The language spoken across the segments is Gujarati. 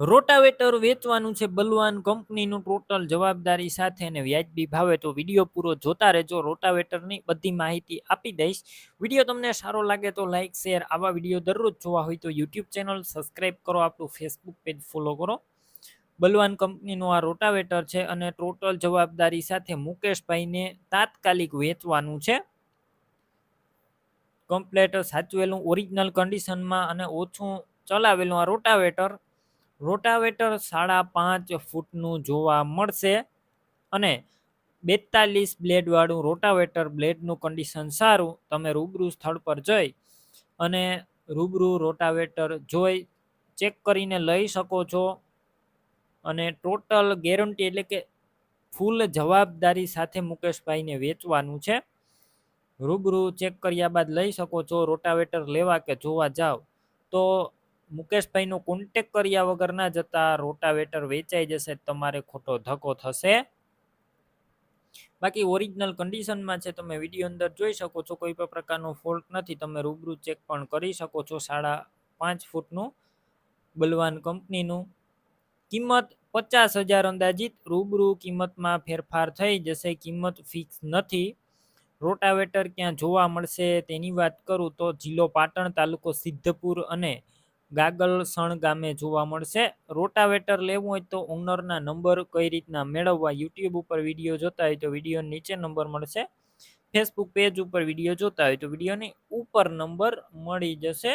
રોટાવેટર વેચવાનું છે બલવાન કંપનીનું ટોટલ જવાબદારી સાથે અને વ્યાજબી ભાવે તો વીડિયો પૂરો જોતા રહેજો. રોટાવેટરની બધી માહિતી આપી દઈશ. વીડિયો તમને સારો લાગે તો લાઇક શેર આવા વીડિયો દરરોજ જોવા હોય તો યુટ્યુબ ચેનલ સબસ્ક્રાઈબ કરો, આપણું ફેસબુક પેજ ફોલો કરો. બલવાન કંપનીનું આ રોટાવેટર છે અને ટોટલ જવાબદારી સાથે મુકેશભાઈને તાત્કાલિક વેચવાનું છે. કમ્પ્લેટ સાચવેલું, ઓરિજિનલ કન્ડિશનમાં અને ઓછું ચલાવેલું આ રોટાવેટર. રોટાવેટર સાડા પાંચ ફૂટનું જોવા મળશે અને બેતાલીસ બ્લેડવાળું રોટાવેટર બ્લેડનું કન્ડિશન સારું, તમે રૂબરૂ સ્થળ પર જઈ અને રૂબરૂ રોટાવેટર જોઈ ચેક કરીને લઈ શકો છો. અને ટોટલ ગેરંટી એટલે કે ફૂલ જવાબદારી સાથે મુકેશભાઈને વેચવાનું છે. રૂબરૂ ચેક કર્યા બાદ લઈ શકો છો, રોટાવેટર લેવા કે જોવા જાઓ તો મુકેશભાઈનો કોન્ટેક કર્યા વગર ના જતા રોટાવેટર વેચાઈ જશે તમારે ખોટો ધક્કો થશે. બાકી ઓરિજિનલ કન્ડિશનમાં છે, તમે વીડિયો અંદર જોઈ શકો છો, કોઈ પણ પ્રકારનો ફોલ્ટ નથી, તમે રૂબરૂ ચેક પણ કરી શકો છો, સાડા પાંચ ફૂટનું બલવાન કંપનીનું. કિંમત પચાસ હજાર અંદાજિત, રૂબરૂ કિંમતમાં ફેરફાર થઈ જશે, કિંમત ફિક્સ નથી. રોટાવેટર ક્યાં જોવા મળશે તેની વાત કરું તો જિલ્લો પાટણ તાલુકો સિદ્ધપુર અને ગાગલસણ ગામે જોવા મળશે. રોટાવેટર લેવું હોય તો ઓનરના નંબર કઈ રીતના મેળવવા યુટ્યુબ ઉપર વીડિયો જોતા હોય તો વીડિયો નીચે નંબર મળશે. ફેસબુક પેજ ઉપર વીડિયો જોતા હોય તો વિડીયોની ઉપર નંબર મળી જશે.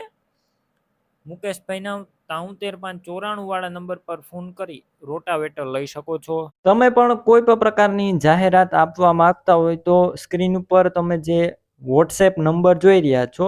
મુકેશભાઈના તાઉતેર પાંચ ચોરાણું વાળા નંબર પર ફોન કરી રોટાવેટર લઈ શકો છો. તમે પણ કોઈ પણ પ્રકારની જાહેરાત આપવા માંગતા હોય તો સ્ક્રીન ઉપર તમે જે વોટ્સએપ નંબર જોઈ રહ્યા છો